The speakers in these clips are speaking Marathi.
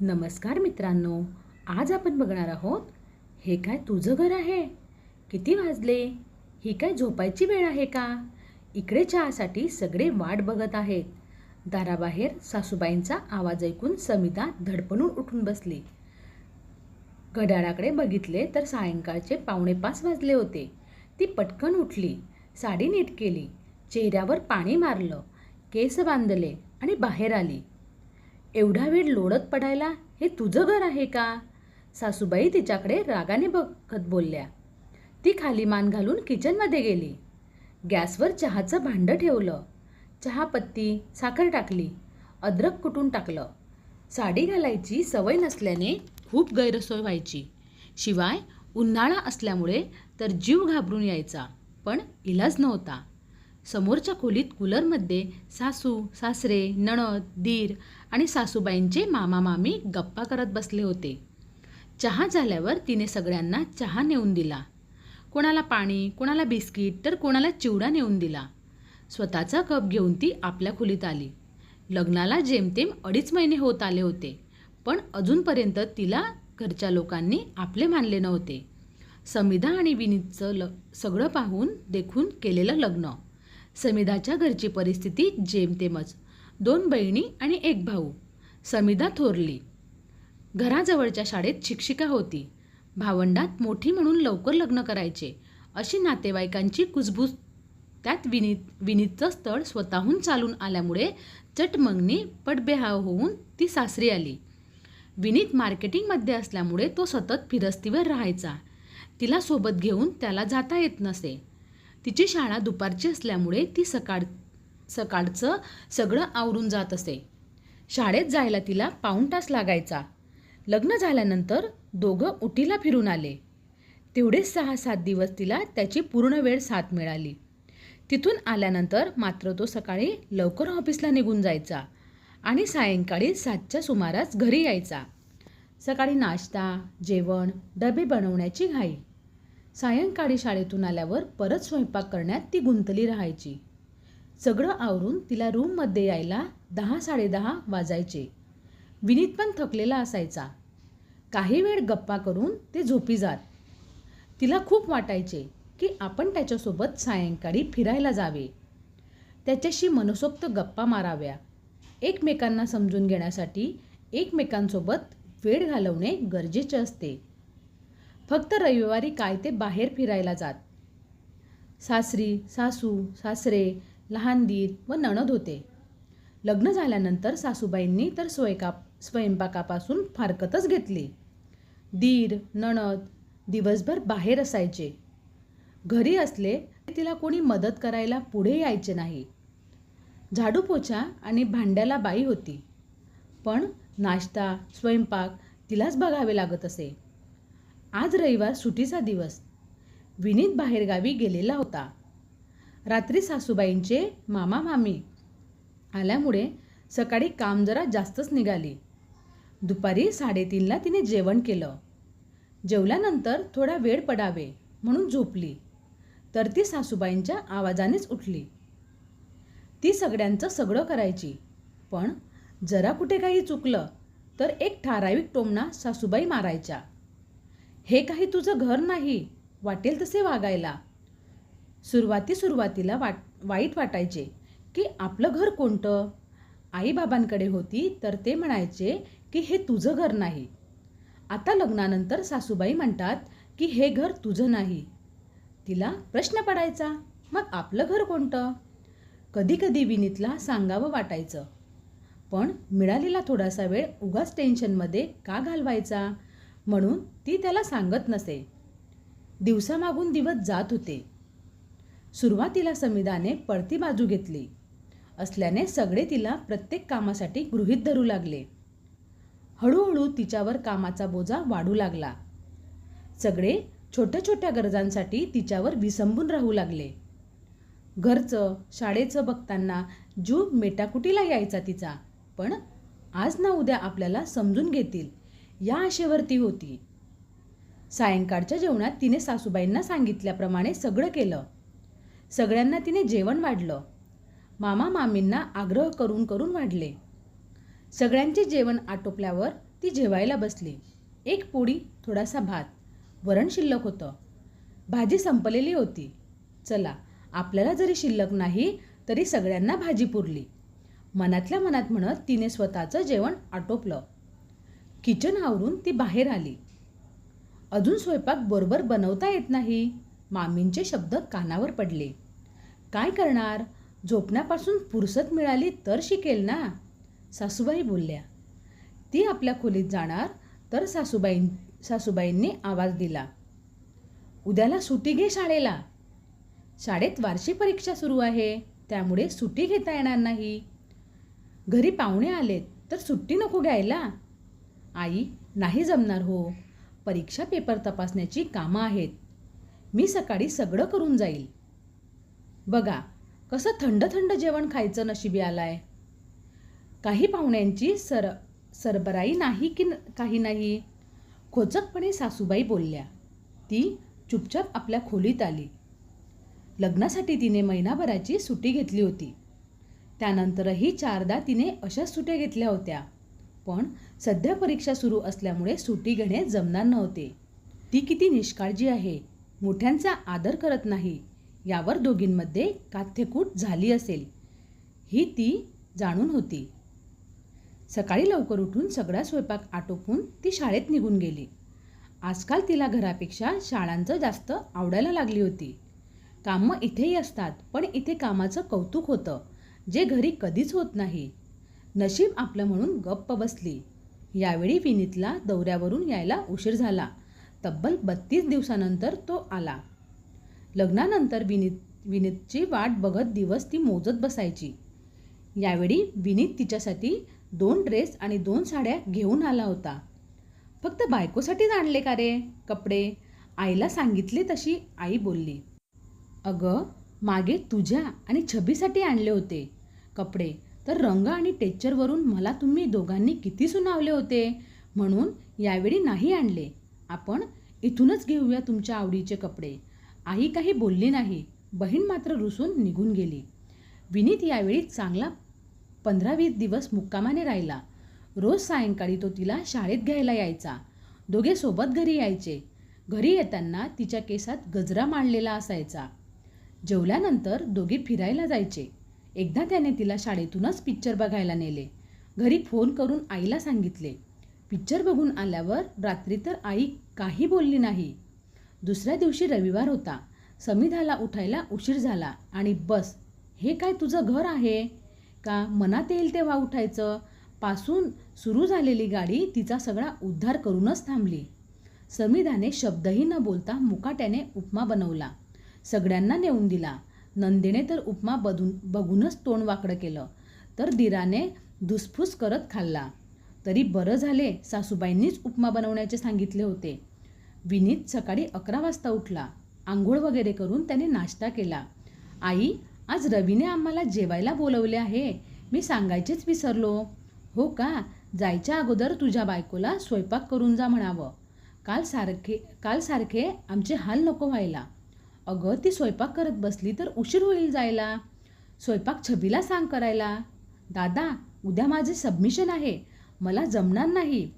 नमस्कार मित्रांनो आज आपण बघणार आहोत हे काय तुझं घर आहे? किती वाजले? ही काय झोपायची वेळ आहे का? इकडे चहासाठी सगळे वाट बघत आहेत. दाराबाहेर सासूबाईंचा आवाज ऐकून समिता धडपणून उठून बसली. घड्याळाकडे बघितले तर सायंकाळचे पावणे पाच वाजले होते. ती पटकन उठली साडी नीट केली चेहऱ्यावर पाणी मारलं केस बांधले आणि बाहेर आली. एवढा वेळ लोळत पडायला हे तुझं घर आहे का? सासूबाई तिच्याकडे रागाने बघत बोलल्या. ती खाली मान घालून किचनमध्ये गेली. गॅसवर चहाचं भांडं ठेवलं. चहापत्ती साखर टाकली. अद्रक कुटून टाकलं. साडी घालायची सवय नसल्याने खूप गैरसोय व्हायची. शिवाय उन्हाळा असल्यामुळे तर जीव घाबरून यायचा पण इलाज नव्हता. समोरच्या खोलीत कूलरमध्ये सासू सासरे नणद दीर आणि सासूबाईंचे मामा मामी गप्पा करत बसले होते. चहा झाल्यावर तिने सगळ्यांना चहा नेऊन दिला. कोणाला पाणी कोणाला बिस्किट तर कोणाला चिवडा नेऊन दिला. स्वतःचा कप घेऊन ती आपल्या खोलीत आली. लग्नाला जेमतेम अडीच महिने होत आले होते पण अजूनपर्यंत तिला घरच्या लोकांनी आपले मानले नव्हते. समिधा आणि विनीतचं ल सगळं पाहून देखून केलेलं लग्न. समिधाच्या घरची परिस्थिती जेमतेमच. दोन बहिणी आणि एक भाऊ. समिधा थोरली. घराजवळच्या शाळेत शिक्षिका होती. भावंडात मोठी म्हणून लवकर लग्न करायचे. अशी नातेवाईकांची कुजबूज. त्यात विनीत विनीतचं स्थळ स्वतःहून चालून आल्यामुळे चटमंगनी पटबेहाव होऊन ती सासरी आली. विनीत मार्केटिंगमध्ये असल्यामुळे तो सतत फिरस्तीवर राहायचा. तिला सोबत घेऊन त्याला जाता येत नसे. तिची शाळा दुपारची असल्यामुळे ती सकाळ सकाळचं सगळं आवरून जात असे. शाळेत जायला तिला पाऊण तास लागायचा. लग्न झाल्यानंतर दोघं उटीला फिरून आले. तेवढेच सहा सात दिवस तिला त्याची पूर्ण वेळ साथ मिळाली. तिथून आल्यानंतर मात्र तो सकाळी लवकर ऑफिसला निघून जायचा आणि सायंकाळी सातच्या सुमारास घरी यायचा. सकाळी नाश्ता जेवण डबे बनवण्याची घाई. सायंकाळी शाळेतून आल्यावर परत स्वयंपाक करण्यात ती गुंतली राहायची. सगळं आवरून तिला रूममध्ये यायला दहा साडेदहा वाजायचे. विनीत पण थकलेला असायचा. काही वेळ गप्पा करून ते झोपी जात. तिला खूप वाटायचे की आपण त्याच्यासोबत सायंकाळी फिरायला जावे. त्याच्याशी मनसोक्त गप्पा माराव्या. एकमेकांना समजून घेण्यासाठी एकमेकांसोबत वेळ घालवणे गरजेचे असते. फक्त रविवारी काय ते बाहेर फिरायला जात. सासरी सासू सासरे लहान दीर व नणद होते. लग्न झाल्यानंतर सासूबाईंनी तर स्वयंका स्वयंपाकापासून फारकतच घेतली. दीर नणद दिवसभर बाहेर असायचे. घरी असले तिला कोणी मदत करायला पुढे यायचे नाही. झाडू पोछा आणि भांड्याला बाई होती. पण नाश्ता स्वयंपाक तिलाच बघावे लागत असे. आज रविवार सुटीचा दिवस. विनीत बाहेरगावी गेलेला होता. रात्री सासूबाईंचे मामा मामी आल्यामुळे सकाळी काम जरा जास्तच निघाली. दुपारी साडेतीनला तिने जेवण केलं. जेवल्यानंतर थोडा वेळ पडावे म्हणून झोपली. तर ती सासूबाईंच्या आवाजानेच उठली. ती सगळ्यांचं सगळं करायची. पण जरा कुठे काही चुकलं तर एक ठराविक टोमणा सासूबाई मारायच्या. हे काही तुझं घर नाही वाटेल तसे वागायला. सुरुवाती सुरुवातीला वाट वाईट वाटायचे की आपलं घर कोणतं? आईबाबांकडे होती तर ते म्हणायचे की हे तुझं घर नाही. आता लग्नानंतर सासूबाई म्हणतात की हे घर तुझं नाही. तिला प्रश्न पडायचा मग आपलं घर कोणतं? कधीकधी विनीतला सांगावं वाटायचं. पण मिळालेला थोडासा वेळ उगाच टेन्शनमध्ये का घालवायचा? म्हणून ती त्याला सांगत नसे. दिवसामागून दिवस जात होते. सुरुवातीला समिधाने पडती बाजू घेतली. असल्याने सगळे तिला प्रत्येक कामासाठी गृहीत धरू लागले. हळूहळू तिच्यावर कामाचा बोजा वाढू लागला. सगळे छोट्या छोट्या गरजांसाठी तिच्यावर विसंबून राहू लागले. घरचं शाळेचं बघताना जीव मेटाकुटीला यायचा तिचा पण आज ना उद्या आपल्याला समजून घेतील. या आशेवर ती होती. सायंकाळच्या जेवणात तिने सासूबाईंना सांगितल्याप्रमाणे सगळं केलं. सगळ्यांना तिने जेवण वाढलं. मामा मामींना आग्रह करून करून वाढले. सगळ्यांचे जेवण आटोपल्यावर ती जेवायला बसली. एक पोळी थोडासा भात वरण शिल्लक होतं. भाजी संपलेली होती. चला आपल्याला जरी शिल्लक नाही तरी सगळ्यांना भाजी पुरली. मनातल्या मनात म्हणत तिने स्वतःचं जेवण आटोपलं. किचन आवरून ती बाहेर आली. अजून स्वयंपाक बरोबर बनवता येत नाही मामींचे शब्द कानावर पडले. काय करणार? झोपण्यापासून फुरसत मिळाली तर शिकेल ना? सासूबाई बोलल्या. ती आपल्या खोलीत जाणार तर सासूबाई सासूबाईंनी आवाज दिला. उद्याला सुटी घे शाळेला. शाळेत वार्षिक परीक्षा सुरू आहे त्यामुळे सुट्टी घेता येणार नाही. घरी पाहुणे आलेत तर सुट्टी नको घ्यायला. आई नाही जमणार हो. परीक्षा पेपर तपासण्याची कामं आहेत. मी सकाळी सगळं करून जाईल. बघा कसं थंड थंड जेवण खायचं नशिबी आलाय. काही पाहुण्यांची सर सरबराई नाही की न- काही नाही. खोचकपणे सासूबाई बोलल्या. ती चुपचाप आपल्या खोलीत आली. लग्नासाठी तिने महिनाभराची सुट्टी घेतली होती. त्यानंतरही चारदा तिने अशाच सुट्या घेतल्या होत्या. पण सध्या परीक्षा सुरू असल्यामुळे सुट्टी घेणे जमणार नव्हते. ती किती निष्काळजी आहे मोठ्यांचा आदर करत नाही यावर दोघींमध्ये काथ्यकूट झाली असेल ही ती जाणून होती. सकाळी लवकर उठून सगळा स्वयंपाक आटोपून ती शाळेत निघून गेली. आजकाल तिला घरापेक्षा शाळांचं जास्त आवडायला लागली होती. कामं इथेही असतात पण इथे कामाचं कौतुक होतं जे घरी कधीच होत नाही. नशीब आपलं म्हणून गप्प बसली. यावेळी विनीतला दौऱ्यावरून यायला उशीर झाला. तब्बल बत्तीस दिवसानंतर तो आला. लग्नानंतर विनीत विनीतची वाट बघत दिवस ती मोजत बसायची. यावेळी विनीत तिच्यासाठी दोन ड्रेस आणि दोन साड्या घेऊन आला होता. फक्त बायकोसाठीच आणले का रे कपडे? आईला सांगितले तशी आई बोलली. अगं मागे तुझ्या आणि छबीसाठी आणले होते कपडे. तर रंग आणि टेक्चरवरून मला तुम्ही दोघांनी किती सुनावले होते? म्हणून यावेळी नाही आणले. आपण इथूनच घेऊया तुमच्या आवडीचे कपडे. आई काही बोलली नाही. बहीण मात्र रुसून निघून गेली. विनीत यावेळी चांगला पंधरा वीस दिवस मुक्कामाने राहिला. रोज सायंकाळी तो तिला शाळेत घ्यायला यायचा. दोघे सोबत घरी यायचे. घरी येताना तिच्या केसात गजरा मांडलेला असायचा. जेवल्यानंतर दोघे फिरायला जायचे. एकदा त्याने तिला शाळेतूनच पिक्चर बघायला नेले. घरी फोन करून आईला सांगितले पिक्चर बघून आल्यावर रात्री तर आई काही बोलली नाही. दुसऱ्या दिवशी रविवार होता. समिधाला उठायला उशीर झाला आणि बस हे काय तुझं घर आहे? का मनात येईल तेव्हा उठायचं? पासून सुरू झालेली गाडी तिचा सगळा उद्धार करूनच थांबली. समिधाने शब्दही न बोलता मुकाट्याने उपमा बनवला. सगळ्यांना नेऊन दिला. नंदीने तर उपमा बदून बघूनच तोंड वाकडं केलं. तर दिराने धुसफूस करत खाल्ला. तरी बरं झाले सासूबाईंनीच उपमा बनवण्याचे सांगितले होते. विनीत सकाळी अकरा वाजता उठला. आंघोळ वगैरे करून त्याने नाश्ता केला. आई आज रवीने आम्हाला जेवायला बोलवले आहे. मी सांगायचेच विसरलो. हो का? जायच्या अगोदर तुझ्या बायकोला स्वयंपाक करून जा म्हणावं. काल सारखे काल सारखे आमचे हाल नको व्हायला. अगं ती स्वयंपाक करत बसली तर उशीर होईल जायला. स्वयंपाक छबीला सांग करायला. दादा उद्या माझे सबमिशन आहे. मला जमणार नाही.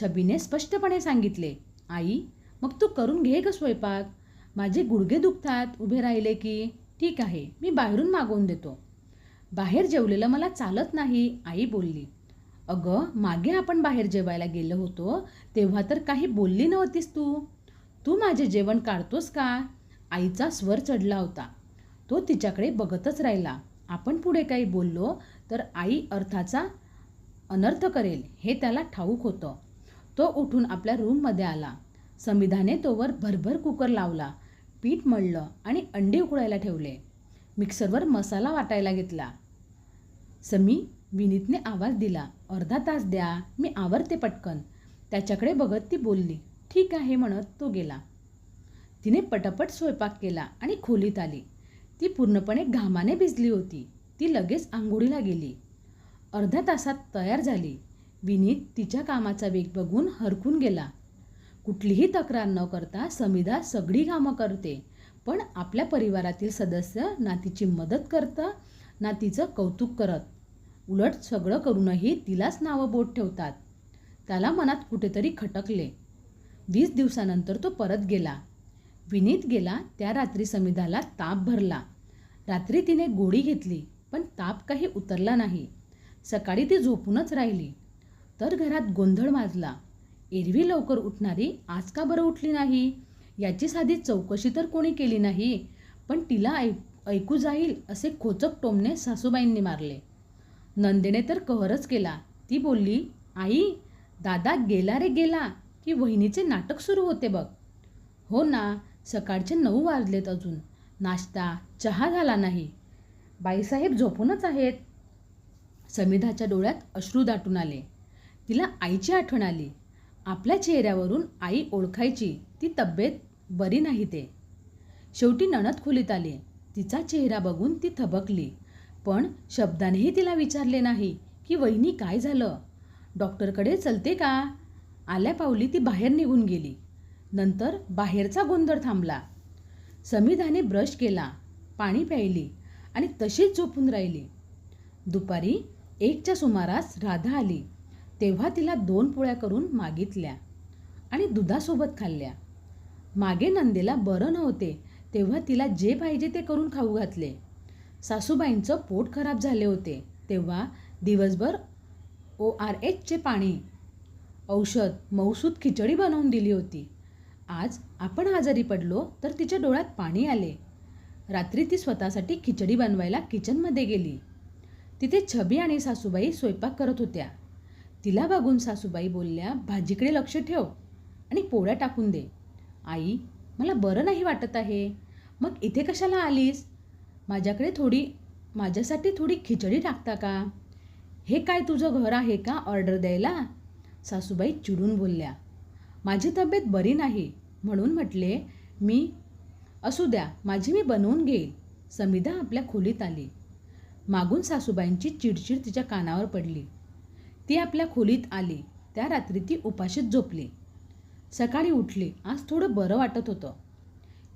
छबीने स्पष्टपणे सांगितले आई मग तू करून घे ग स्वयंपाक. माझे गुडघे दुखतात उभे राहिले की. ठीक आहे मी बाहेरून मागवून देतो. बाहेर जेवलेलं मला चालत नाही आई बोलली. अगं मागे आपण बाहेर जेवायला गेलो होतो तेव्हा तर काही बोलली नव्हतीस तू. तू माझे जेवण काढतोस का? आईचा स्वर चढला होता. तो तिच्याकडे बघतच राहिला. आपण पुढे काही बोललो तर आई अर्थाचा अनर्थ करेल हे त्याला ठाऊक होतं. तो उठून आपल्या रूममध्ये आला. संविधाने तोवर भरभर कुकर लावला. पीठ मळलं आणि अंडे उकळायला ठेवले. मिक्सरवर मसाला वाटायला घेतला. समी विनीतने आवाज दिला अर्धा तास द्या मी आवरते पटकन. त्याच्याकडे बघत ती बोलली ठीक आहे म्हणत तो गेला. तिने पटापट स्वयंपाक केला आणि खोलीत आली. ती पूर्णपणे घामाने भिजली होती. ती लगेच आंघोळीला गेली. अर्ध्या तासात तयार झाली. विनीत तिच्या कामाचा वेग बघून हरकून गेला. कुठलीही तक्रार न करता समिधा सगळी कामं करते पण आपल्या परिवारातील सदस्य ना तिची मदत करतं ना तिचं कौतुक करत. उलट सगळं करूनही तिलाच नावं बोट ठेवतात. त्याला मनात कुठेतरी खटकले. वीस दिवसानंतर तो परत गेला. विनीत गेला त्या रात्री समिधाला ताप भरला. रात्री तिने गोळी घेतली पण ताप काही उतरला नाही. सकाळी ती झोपूनच राहिली. तर घरात गोंधळ माजला. एरवी लवकर उठणारी आज का बरं उठली नाही? याची साधी चौकशी तर कोणी केली नाही पण तिला ऐक ऐकू जाईल असे खोचक टोमणे सासूबाईंनी मारले. नंदेने तर कहरच केला. ती बोलली आई दादा गेला रे गेला की वहिनीचे नाटक सुरू होते बघ. हो ना सकाळचे नऊ वाजलेत अजून. नाश्ता चहा झाला नाही. बाईसाहेब झोपूनच आहेत. समिधाच्या डोळ्यात अश्रू दाटून आले. तिला आईची आठवण आली. आपल्या चेहऱ्यावरून आई ओळखायची. ती तब्येत बरी नाही ते. शेवटी नणद खोलीत आली. तिचा चेहरा बघून ती थबकली. पण शब्दानेही तिला विचारले नाही की वहिनी काय झालं? डॉक्टरकडे चलते का? आल्या पावली ती बाहेर निघून गेली. नंतर बाहेरचा गोंधळ थांबला. समिधाने ब्रश केला पाणी प्यायली आणि तशीच झोपून राहिली. दुपारी एकच्या सुमारास राधा आली. तेव्हा तिला दोन पोळ्या करून मागितल्या आणि दुधासोबत खाल्ल्या. मागे नंदेला बरं नव्हते तेव्हा तिला जे पाहिजे ते करून खाऊ घातले. सासूबाईंचं पोट खराब झाले होते तेव्हा दिवसभर ओ आर एचचे पाणी औषध मौसूद खिचडी बनवून दिली होती. आज आपण आजारी पडलो तर तिच्या डोळ्यात पाणी आले. रात्री ती स्वतःसाठी खिचडी बनवायला किचनमध्ये गेली. तिथे छबी आणि सासूबाई स्वयंपाक करत होत्या. तिला बघून सासूबाई बोलल्या भाजीकडे लक्ष ठेव आणि पोळ्या टाकून दे. आई मला बरं नाही वाटत आहे. मग इथे कशाला आलीस? माझ्याकडे थोडी माझ्यासाठी थोडी खिचडी टाकता का? हे काय तुझं घर आहे का? ऑर्डर द्यायला? सासूबाई चिडून बोलल्या. माझी तब्येत बरी नाही. म्हणून म्हटले मी असू द्या माझी मी बनवून घेईल. समिधा आपल्या खोलीत आली. मागून सासूबाईंची चिडचिड तिच्या कानावर पडली. ती आपल्या खोलीत आली. त्या रात्री ती उपाशीत झोपली. सकाळी उठली. आज थोडं बरं वाटत होतं.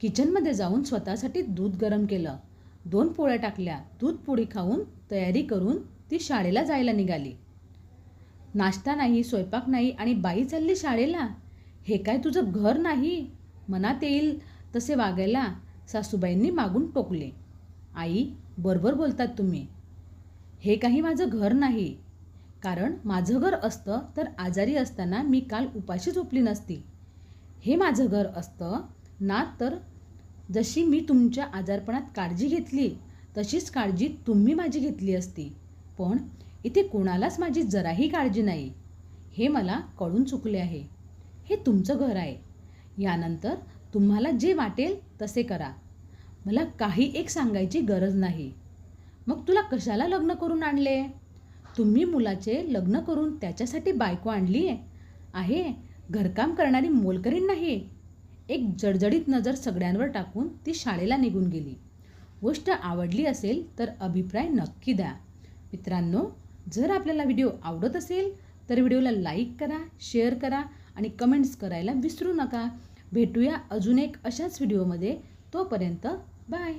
किचनमध्ये जाऊन स्वतःसाठी दूध गरम केलं. दोन पोळ्या टाकल्या. दूध पोळी खाऊन तयारी करून ती शाळेला जायला निघाली. नाश्ता नाही स्वयंपाक नाही आणि बाई चालली शाळेला? हे काय तुझं घर नाही? मनात येईल तसे वागायला सासूबाईंनी मागून टोकले. आई बरोबर बोलतात तुम्ही. हे काही माझं घर नाही. कारण माझं घर असतं तर आजारी असताना मी काल उपाशी झोपली नसती. हे माझं घर असतं ना तर जशी मी तुमच्या आजारपणात काळजी घेतली तशीच काळजी तुम्ही माझी घेतली असती. पण इथे कोणालाच माझी जराही काळजी नाही. हे मला कळून चुकले आहे. हे तुमचं घर आहे. यानंतर तुम्हाला जे वाटेल तसे करा. मला काही एक सांगायची गरज नाही. मग तुला कशाला लग्न करून आणले? तुम्ही मुलाचे लग्न करून त्याच्यासाठी बायको आणली आहे? घरकाम करणारी मोलकरीण नाही? एक जडजडीत नजर सगळ्यांवर टाकून ती शाळेला निघून गेली. गोष्ट आवडली असेल तर अभिप्राय नक्की द्या. मित्रांनो जर आपल्याला व्हिडिओ आवडत असेल तर व्हिडिओला लाईक करा शेअर करा आणि कमेंट्स करायला विसरू नका. भेटूया अजून एक अशाच व्हिडिओमध्ये तोपर्यंत बाय